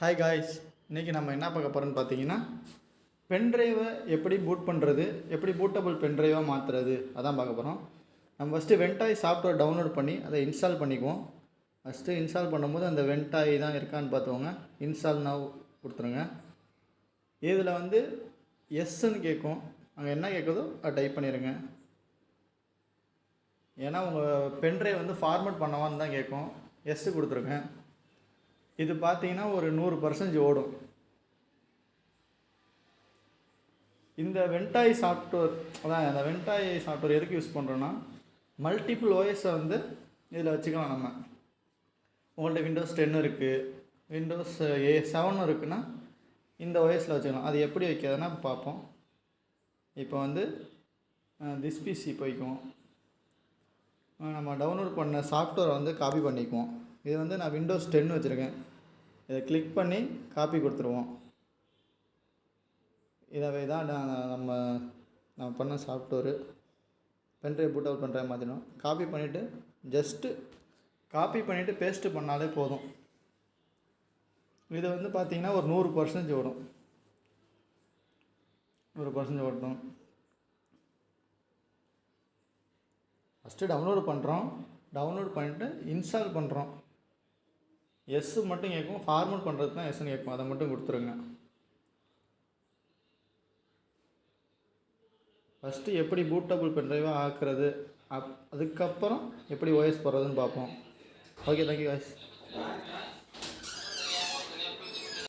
Hi guys இன்றைக்கி நம்ம என்ன பார்க்க போகிறோன்னு பார்த்தீங்கன்னா பென்ட்ரைவை எப்படி பூட் பண்ணுறது எப்படி பூட்டபுள் பென்ட்ரைவாக மாற்றுறது அதான் பார்க்க போகிறோம் நம்ம ஃபஸ்ட்டு வென்டாய் சாஃப்ட்வேர் டவுன்லோட் பண்ணி அதை இன்ஸ்டால் பண்ணிக்குவோம். ஃபஸ்ட்டு இன்ஸ்டால் பண்ணும்போது அந்த வென்டாய் தான் இருக்கான்னு பார்த்துக்கோங்க. இன்ஸ்டால் நவ் கொடுத்துருங்க. இதில் வந்து எஸ்ன்னு கேட்கும். அங்கே என்ன கேட்குதோ அதை டைப் பண்ணிடுங்க ஏன்னா உங்கள் பென்ட்ரைவ் வந்து ஃபார்மேட் பண்ணவான்னு தான் கேட்கும். எஸ்ஸு கொடுத்துருங்க இது பார்த்தீங்கன்னா ஒரு நூறு பர்சன்டேஜ் ஓடும். இந்த வென்டாய் சாஃப்ட்வேர் அதான் அந்த வெண்டாய் சாஃப்ட்வேர் எதுக்கு யூஸ் பண்ணுறோன்னா மல்டிபிள் ஓஎஸை வந்து இதில் வச்சுக்கலாம் நம்ம. உங்கள்கிட்ட விண்டோஸ் டென் இருக்குது விண்டோஸ் ஏ செவன் இருக்குன்னா இந்த ஓஎஸில் வச்சுக்கலாம். அது எப்படி வைக்கிறதுனா பார்ப்போம். இப்போ வந்து திஸ் பிசி போய்க்குவோம். நம்ம டவுன்லோட் பண்ண சாஃப்ட்வேரை வந்து காப்பி பண்ணிக்குவோம். இது வந்து நான் விண்டோஸ் டென் வச்சுருக்கேன். இதை கிளிக் பண்ணி காப்பி கொடுத்துருவோம். இதை தான் நான் நம்ம நம்ம பண்ண சாஃப்ட்வேரு பென்ட்ரைவ் பூட் அவுட் பண்ணுற மாதிரினும் காப்பி பண்ணிவிட்டு ஜஸ்ட்டு காப்பி பண்ணிவிட்டு பேஸ்ட்டு பண்ணாலே போதும். இது வந்து பார்த்திங்கன்னா ஒரு நூறு பர்சன்டேஜ் ஓடும். நூறு பர்சன்டேஜ் ஓட்டணும். ஃபஸ்ட்டு டவுன்லோடு பண்ணுறோம் டவுன்லோட் பண்ணிவிட்டு இன்ஸ்டால் பண்ணுறோம் எஸ் மட்டும் கேட்கும் ஃபார்மேட் பண்ணுறது தான் எஸ்ன்னு கேட்கும். அதை மட்டும் கொடுத்துருங்க. ஃபஸ்ட்டு எப்படி பூட்டபுள் பென்ட்ரைவாக ஆக்குறது? அப் அதுக்கப்புறம் எப்படி ஓஎஸ் போடுறதுன்னு பார்ப்போம். Okay thank you guys